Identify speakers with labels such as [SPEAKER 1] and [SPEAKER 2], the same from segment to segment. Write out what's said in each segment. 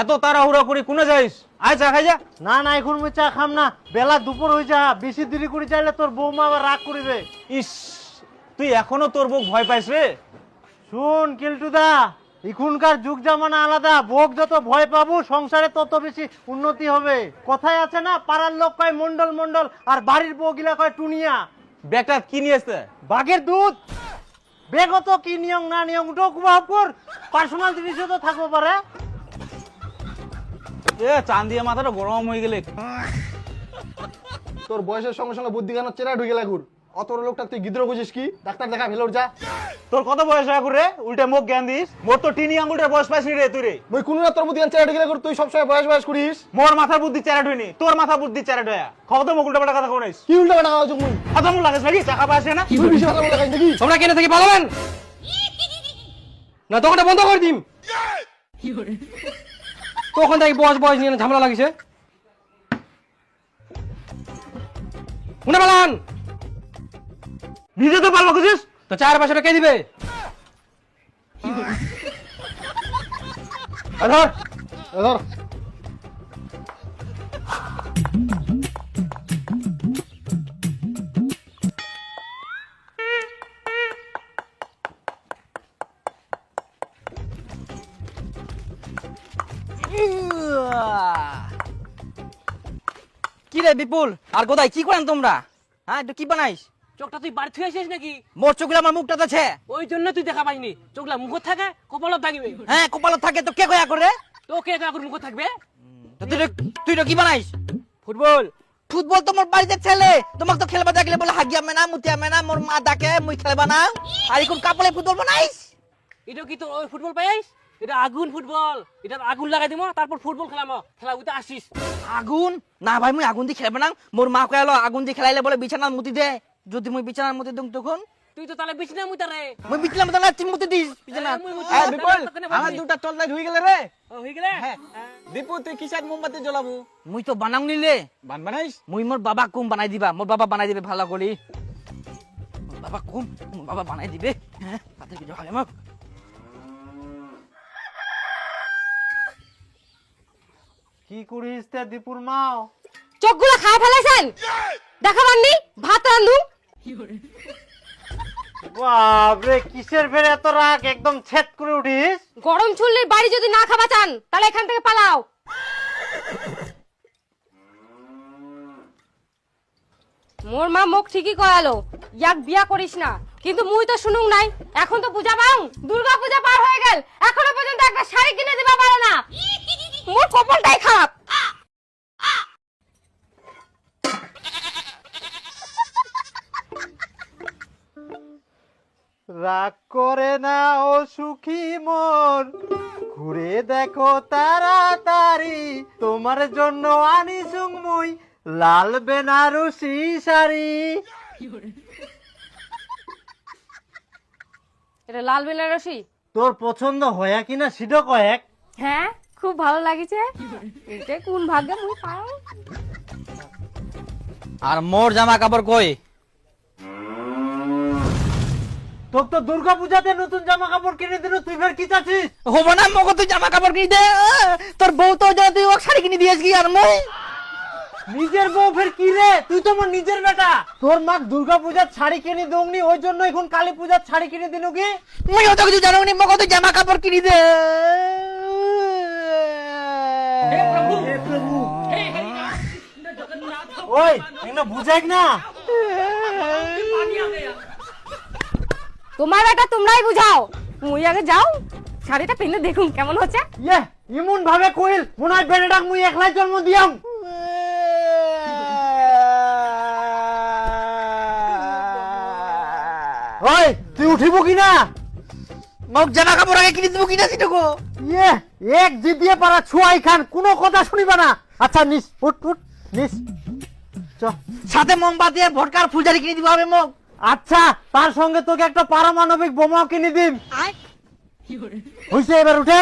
[SPEAKER 1] এত তাড়াহুড়া করে কোনে যাইস? আয় চা খাই যা।
[SPEAKER 2] না না এখন মুই চা খাম না। বেলা দুপুর হয়ে যা বেশি দেরি করে চাইলে তোর বৌমা আবার রাগ করিবে।
[SPEAKER 1] ইস তুই এখনও তোর বউ ভয় পাইস রে?
[SPEAKER 2] শুন কিল্টুদা এখনকার যুগ জামানা আলাদা। ভোগ যত ভয় পাবো সংসারে তত বেশি উন্নতি হবে। কথায় আছে না পাড়ার লোক কয় মন্ডল মন্ডল আর বাড়ির বউ গিলা কয় টুনিয়া।
[SPEAKER 1] ব্যাগটা কি নিয়ে আসতে
[SPEAKER 2] বাঘের দুধ। বেগত কি নিয়ম না নিয়ম ওটাও কুবাহ কর। পার্সোনাল জিনিসও তো থাকব পারে।
[SPEAKER 1] এ চান্দিয়া মাথাটা গরম হয়ে গেলে।
[SPEAKER 3] তোর বয়সের সঙ্গে সঙ্গে বুদ্ধি জ্ঞান চেরা ঢুকে লাগুর অত লোকটা তুই গিদ্র বুঝিস কি? ডাক্তার দেখা ভেলোর যা।
[SPEAKER 1] তোর কত বয়স হয়ে রে উল্টে মুখ জ্ঞান দিস। মোর তো টিনি আঙ্গুলটার বয়স পাইস নি রে তুই রে।
[SPEAKER 3] মই কোনো না তোর বুদ্ধি চেরা ঢুকে লাগুর তুই সবসময় বয়স বয়স করিস
[SPEAKER 1] মোর মাথার বুদ্ধি চ্যারেট হয়নি তোর মাথা বুদ্ধি চ্যারেট হয়ে খবর তো মুখ উল্টা পাল্টা কথা কোনাইস
[SPEAKER 3] কি উল্টা বেটা খাওয়া মুই?
[SPEAKER 1] কথা মুখ লাগাস নাকি চাকা পাশে না।
[SPEAKER 3] তুই বেশি কথা খাই নাকি?
[SPEAKER 4] তোমরা কেন থেকে পালাবেন? না দোকানটা বন্ধ করে দিম। তখন থেকে বয়স বয়স নিয়ে ঝামেলা লাগিছে? শুনে পেলান
[SPEAKER 1] নিজে তো পারব খুঁজিস
[SPEAKER 4] তো চার পাঁচশো কে দিবে?
[SPEAKER 3] ধর ধর।
[SPEAKER 5] কি রে বিপুল? আর গোদাই কি করেন তোমরা? হ্যাঁ একটু কি বানাইস?
[SPEAKER 6] চোখটা তুই বাড়ি থুয়ে আসিস নাকি?
[SPEAKER 5] মোর চোখে আমার মুখটা আছে
[SPEAKER 6] ওই জন্য তুই দেখা পাইনি। চোখলা মুখত থাকে কপালত থাকিবে।
[SPEAKER 5] হ্যাঁ কপালত থাকে তো কে কয়া করে?
[SPEAKER 6] তোকে কাকুর মুখত থাকবে?
[SPEAKER 5] তুই তুই কি বানাইস?
[SPEAKER 6] ফুটবল।
[SPEAKER 5] ফুটবল তো মোর বাড়িতে ছেলে। তোমাকে তো খেলবা দেখলে বলে হাগিয়া মেনা মুতিয়া মেনা মোর মা ডাকে মুই খেলবা না। আর এখন কাপড়ে ফুটবল বানাইস?
[SPEAKER 6] এটা কি তোর ওই ফুটবল পাইস এটা আগুন ফুটবল। এটা আগুন লাগাই দিব তারপর ফুটবল খেলাম খেলা উঠে আসিস।
[SPEAKER 5] আগুন? না ভাই মুই আগুন দিয়ে খেলবা না। মোর মা কয়ালো আগুন দিয়ে খেলাইলে বলে বিছানার মুতি দে। যদি মুই বিছানার মুতি দিম তখন?
[SPEAKER 6] তুই তো তাহলে বিছনা মুতারে
[SPEAKER 5] মুই বিছলাম তো না চিমুতি দিস। বিছানা
[SPEAKER 6] মুতি
[SPEAKER 5] হ্যাঁ,
[SPEAKER 6] দিলাম,
[SPEAKER 5] বিপুল আমার দুটা টল লাইট হয়ে গেলে রে।
[SPEAKER 6] ও, হয়ে গেলে?
[SPEAKER 5] দীপু তুই কিসার মোমবাতি জ্বলাবো? মুই তো বানাও নিলে।
[SPEAKER 1] বান বানাইস?
[SPEAKER 5] মুই মোর বাবা কুম বানাই দিবা। মোর বাবা বানাই দিবে ভালো করি বাবা কুম মোর বাবা বানাই দিবে। হ্যাঁ তাতে কিছু হয় মোক
[SPEAKER 2] কি করিস তে দীপুর মাও
[SPEAKER 7] চোখগুলো খায় ফেলেছেন দেখাবাননি ভাত রান্ধু
[SPEAKER 2] বাপরে কিসের ফের এত রাগ? একদম ছেদ করে উঠিস।
[SPEAKER 7] গরম চুল্লির বাড়ি যদি না খাবা চান তাহলে এখান থেকে পালাও। মোর মা মুখ ঠিকই কয়ালো ইয়াক বিয়া করিস না। কিন্তু মুই তো শুনুক নাই। এখন তো পূজা পাও? দুর্গা পূজা পার হয়ে গেল। এখনও পর্যন্ত একটা শাড়ি কিনে দিবা পারে না। মোর কপালটাই খারাপ।
[SPEAKER 2] রাগ করে না ও সুখী মন। ঘুরে দেখো তাড়াতাড়ি তোমার জন্য আনিসুং মুই লাল বেনারসি শাড়ি।
[SPEAKER 7] এটা লাল বেনারসি?
[SPEAKER 2] তোর পছন্দ হয়া কিনা সেটা কয়েক।
[SPEAKER 7] হ্যাঁ? খুব ভালো লাগিছে। এটা কোন ভাগ্যে মুই পাও?
[SPEAKER 5] আর মোর জামা কাপড় কই?
[SPEAKER 2] তোর তো দুর্গা পূজাতে নতুন জামা কাপড় কিনে দিল তুই ফের কি চাচ্ছিস?
[SPEAKER 5] হব না মগো তুই জামা কাপড় কিনে দে তোর বউ তো যা তুই ওক শাড়ি কিনে দিয়েছ কি আর মই?
[SPEAKER 2] নিজের বউ ফের কি রে? তুই তো আমার নিজের বেটা। তোর মা দুর্গা পূজার শাড়ি কিনে দৌনি ওই জন্য এখন কালী পূজার শাড়ি কিনে দিল কি?
[SPEAKER 5] মই অত কিছু জানো নি মগো তুই জামা কাপড় কিনে দে।
[SPEAKER 2] ওই এগুলো বুঝাই না।
[SPEAKER 7] তোমার বেটা তোমরাই বুঝাও। মুই আগে যাও শাড়িটা পিনে দেখুন কেমন হচ্ছে।
[SPEAKER 2] ইয়ে ইমন ভাবে কইল মনে হয় বেটাটাক মুই একলাই জন্ম দিয়াম। ওই তুই উঠিব কি না?
[SPEAKER 5] মোক জামা কাপড় আগে কিনে দিব কিনা সেটুকু
[SPEAKER 2] ইয়ে এক জিদিয়ে পারা ছুয়াই খান কোনো কথা শুনিবা না। আচ্ছা নিস ফুট ফুট নিস।
[SPEAKER 5] সাথে মোমবাতি ভটকার ফুলজারি কিনে দিব হবে মোক
[SPEAKER 2] আচ্ছা তার সঙ্গে তোকে একটা পারমাণবিক বোমাও কিনে দিম। হইছে এবার উঠে।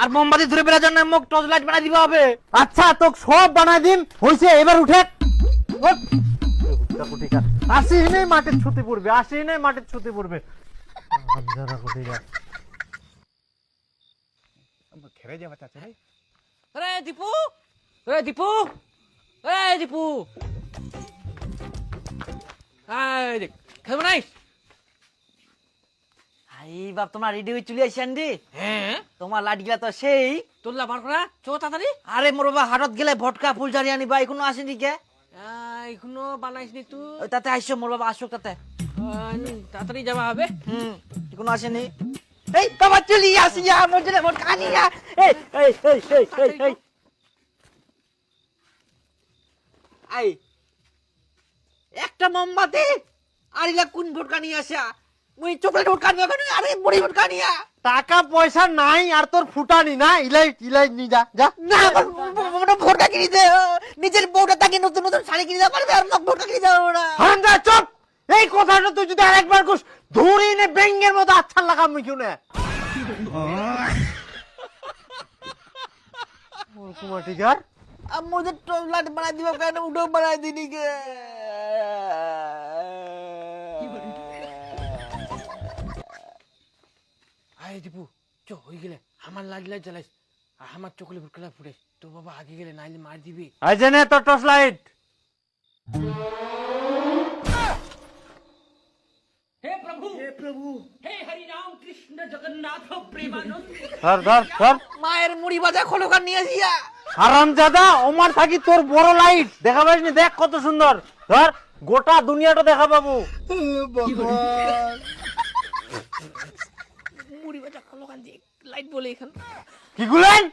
[SPEAKER 5] আর মোমবাতি ধরে বেড়ার জন্য মোক টর্চ লাইট বানাই দিব হবে।
[SPEAKER 2] আচ্ছা তোকে সব বানাই দিম। হইছে এবার উঠে। ওঠ। আসি নেই মাটির ছুটি পড়বে আসি নেই মাটির ছুটি পড়বে।
[SPEAKER 1] খেলে যাবা চাচা রে
[SPEAKER 6] রে দীপু রে দীপু রে দীপু। দেখ খেলব নাই?
[SPEAKER 5] আই বাপ তোমার রেডি হয়ে চলে আসছেন রে
[SPEAKER 6] হ্যাঁ?
[SPEAKER 5] তোমার লাটগিলা তো সেই।
[SPEAKER 6] তোল্লা বার করা চো তাড়াতাড়ি।
[SPEAKER 5] আরে মোর বাবা হাটত গেলে ভটকা ফুলঝারি আনিবা এখনও আসেনি কে?
[SPEAKER 6] এখনও বানাইস নি তুই
[SPEAKER 5] তাতে আইসো মোর বাবা আসুক তাতে।
[SPEAKER 6] তাড়াতাড়ি যাওয়া হবে।
[SPEAKER 5] হুম এখনও আসেনি। এই বাবা চলি আসি যা মোর জন্য ভটকা নিয়া এই এই এই এই এই এই। আই একটা মোমবাতি? আরিলা কোন ভোটকা নিয়ে আসা? মুই চকলেট ভোটকা নিয়ে কেন? আরে বড়ি ভোটকা নিয়ে
[SPEAKER 2] টাকা পয়সা নাই আর তোর ফুটানি না? ইলাই ইলাই নি যা যা।
[SPEAKER 5] না আমার ভোটকা কিনে দে। নিজের বউটা তাকে নতুন নতুন শাড়ি কিনে দাও পারবে? আর মক ভোটকা কিনে দাও ওরা
[SPEAKER 2] যা চুপ! এই কথাটা তুই যদি আরেকবার কুস ধরি নে বেঙ্গের মতো আচ্ছা লাগাম মুই কিনে
[SPEAKER 5] কুমাটিকার? আমাদের টয়লেট বানাই দিব কেন? উডো বানাই দিনি কে?
[SPEAKER 6] আয় দীপু চ হয়ে গেলে। আমার লাজ লাজ জ্বালাইস। আর আমার চকলে ফুটকলা ফুটাইস। তো বাবা আগে গেলে নাইলে মার দিবি।
[SPEAKER 2] আই জেনে তোর টর্চ লাইট।
[SPEAKER 6] হে প্রভু। হে প্রভু। হে হরি রাম কৃষ্ণ জগন্নাথ প্রেমানন্দ।
[SPEAKER 2] ধর ধর ধর।
[SPEAKER 5] মায়ের মুড়ি ভাজা খোলকার নিয়ে আসিয়া।
[SPEAKER 2] হারামজাদা ওমার থাকি তোর বড় লাইট। দেখা পাইনি দেখ কত সুন্দর। ধর গোটা দুনিয়াটা দেখা পাবো।
[SPEAKER 6] বাজা দিয়ে লাইট বলে এখান।
[SPEAKER 2] কি গুলেন?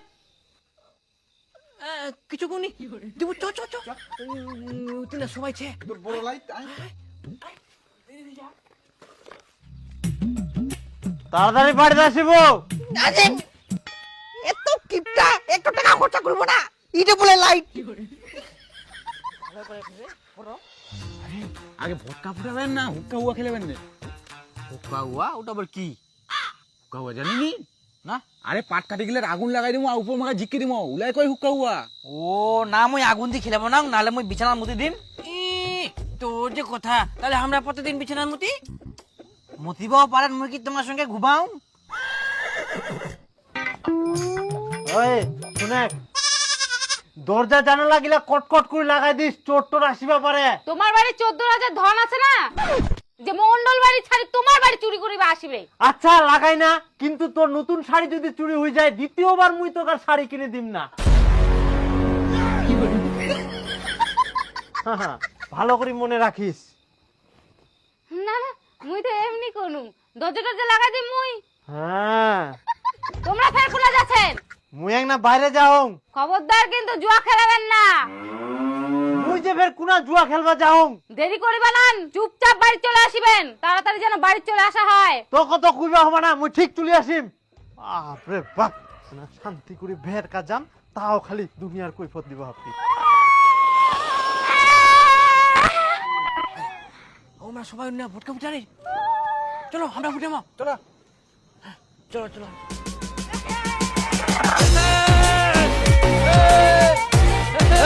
[SPEAKER 6] কিছু কোনি দীপু চ চ চ। তুই না সবাই ছে
[SPEAKER 3] বড় লাইট
[SPEAKER 2] তাড়াতাড়ি বাড়িতে আসিব।
[SPEAKER 5] এত কিপটা একটু টাকা খরচা করব না। ইটা বলে লাইট
[SPEAKER 1] আগে ভটকা ফুটাবেন না হুক্কা হুয়া খেলেবেন না
[SPEAKER 5] হুকা হুয়া ওটা আবার কি?
[SPEAKER 1] হুক্কা হুয়া জানিনি না? আরে পাট কাটি গেলে আগুন লাগাই দিমু আর উপর মাখা জিক্কি দিমু। উলাই কই হুক্কা হুয়া?
[SPEAKER 5] ও না মুই আগুন দিয়ে খেলাবো না নাহলে মুই বিছানার মধ্যে দিম।
[SPEAKER 6] তোর যে কথা তাহলে আমরা প্রতিদিন বিছানার মতি?
[SPEAKER 5] মতিবাও পারেন মুই কি তোমার সঙ্গে ঘুমাও?
[SPEAKER 2] ওই শুনে। দরজা জানালা গিলা কটকট করে লাগাই দিস চোর টোর আসিবা পারে।
[SPEAKER 7] তোমার বাড়ি চোদ্দ রাজার ধন আছে না? যে মন্ডল বাড়ি ছাড়ি তোমার বাড়ি চুরি করিবা আসিবে।
[SPEAKER 2] আচ্ছা লাগাই না কিন্তু তোর নতুন শাড়ি যদি চুরি হয়ে যায় দ্বিতীয়বার মুই তোর শাড়ি কিনে দিম না। হ্যাঁ, হ্যাঁ, ভালো করে মনে রাখিস।
[SPEAKER 7] না মুই তো এমনি কোনু। দরজা টরজা লাগাই দিম মুই।
[SPEAKER 2] হ্যাঁ।
[SPEAKER 7] তোমরা ফের খুলে যাচ্ছেন।
[SPEAKER 2] মুই এক না বাইরে যাও।
[SPEAKER 7] খবরদার কিন্তু জুয়া খেলাবেন না।
[SPEAKER 2] মুই যে ফের কুনা জুয়া খেলবা যাও
[SPEAKER 7] দেরি করিবা না চুপচাপ বাড়ি চলে আসিবেন। তাড়াতাড়ি যেন বাড়ি চলে আসা হয়।
[SPEAKER 2] তো কত কুইবা হবে না মুই ঠিক তুলি আসিম। বাপরে বাপ না শান্তি করে ভের কাজাম তাও খালি দুনিয়ার কৈফত দিব আপনি।
[SPEAKER 6] আমরা সবাই না ভটকা ফুটারে চলো আমরা ফুটে মা
[SPEAKER 1] চলো।
[SPEAKER 6] চলো চলো।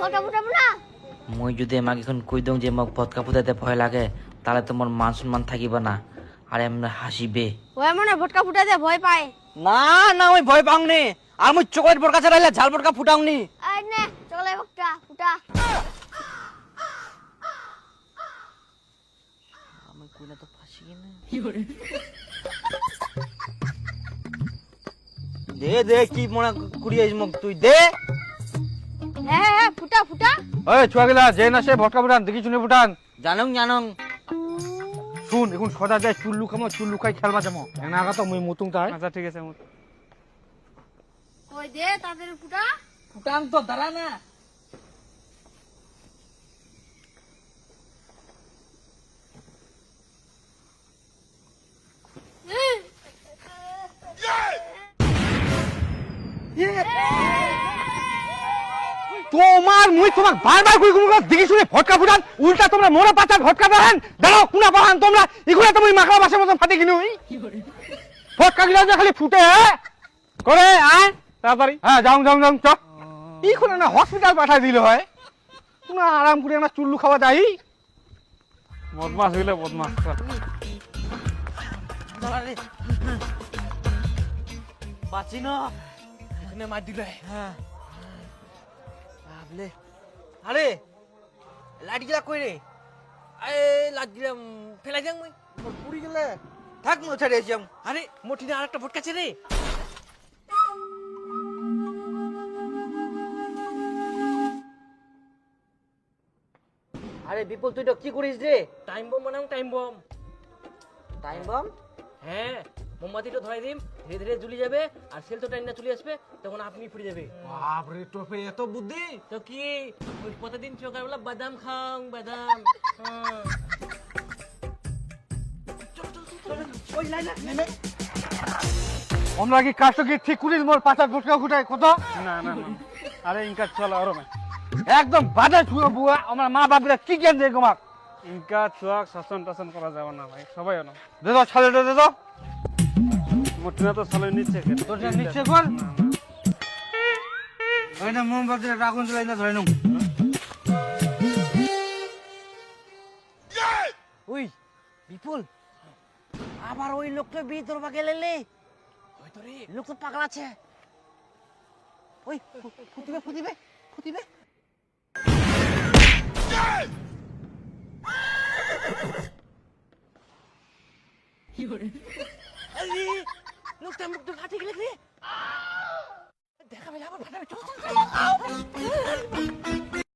[SPEAKER 5] কই কই মই যদি আমাক এখন কৈ দিওঁ যে মোক ভটকা ফুটাইতে ভয় লাগে তাহলে তোমার মান সম্মান থাকিব না। আর এমনি হাসিবে
[SPEAKER 7] ওই মনে ভটকা ফুটাতে ভয় পায়।
[SPEAKER 5] না না ওই ভয় পাও নি। আর মুই চকলেট ভটকা ছাড়াইলে ঝাল ভটকা ফুটাও নি।
[SPEAKER 7] আই নে চলে ভটকা ফুটা।
[SPEAKER 5] আমি কইলে তো ফাঁসি কিনে দে দে কি মনে কুড়িয়েছ মোক তুই দে।
[SPEAKER 4] ওই ছুয়াগুলা যে না সে ভটকা ফুটান দেখি শুনে ফুটান
[SPEAKER 5] জানং জানং।
[SPEAKER 4] শুন এখন সদা যায় চুল্লু খামো চুল্লু খাই খেলবা যামো এনা আগা তো মুই মুতুং তাই। আচ্ছা ঠিক আছে
[SPEAKER 7] ওই দে তাদের ফুটা?
[SPEAKER 5] ফুটাং তো দাঁড়া না
[SPEAKER 7] এ
[SPEAKER 4] তোমার মুই তোমাক বারবার কই কই দেখি শুনে ফটকা ফুটান উল্টা তোমরা মোরা পাচার ফটকা দেন দাঁড়াও কুনা পাহান তোমরা ইগুলা তুমি মাখা বাসের মতন ফাটে কিনু ফটকা গিলা যে খালি ফুটে? করে আয় তাড়াতাড়ি। হ্যাঁ যাও যাও যাও চ ইখুনা না হসপিটাল পাঠাই দিল হয়। কুনা আরাম করে না চুল্লু খাওয়া যাই বদমাস হইলে বদমাস
[SPEAKER 5] বাঁচি না এখানে মার দিলে হ্যাঁ। ভাবলে আরে লাইট গিলা কই রে? আরে লাইট গিলা ফেলাই যাং মুই। পুরি গেলে। থাক মো ছেড়ে যাম আরে মোটিনে আরেকটা ভটকাছে রে। আরে বিপুল তুই তো কি করিস রে?
[SPEAKER 6] টাইম বম বানাও টাইম বম
[SPEAKER 5] টাইম বম
[SPEAKER 6] হ্যাঁ। মোমবাতিটা ধরাই দিম ধীরে ধীরে জ্বলি যাবে আর সেল তো টাইম না চলে আসবে তখন আপনি ফুটে যাবে।
[SPEAKER 1] বাপরে টোপে এত বুদ্ধি?
[SPEAKER 6] তো কি? ওই প্রতিদিন সকালবেলা বাদাম খাও বাদাম। হ্যাঁ।
[SPEAKER 4] আমরা কি কাজটা কি ঠিক করিস মোর পাচার ফটকা ফুটাই কত? না না না। আরে ইনকা চল আর একদম বাজে ছুয়া বুয়া আমার মা বাপরা কি জ্ঞান দেয় তোমাক
[SPEAKER 8] ইনকা চুয়াক শাসন টাসন করা যাবে না ভাই সবাই না
[SPEAKER 4] দে দাও ছালে দে দাও।
[SPEAKER 8] মোটিনা তো সালে নিচ্ছে কেন
[SPEAKER 4] তোর নিচে কর ওই না মোমবাতি রাখুন চলাই না ধরে নাও
[SPEAKER 5] ওই বিপুল। আবার ওই লোকটা বিয়ে তোরবা গেলে লে লোক তো পাগল আছে। ওই ফুটিবে ফুটিবে ফুটিবে আরে, লোকটা মুখটা মুখটা ফাটে গেলে রে দেখা পেলে আবার ফাটাবে।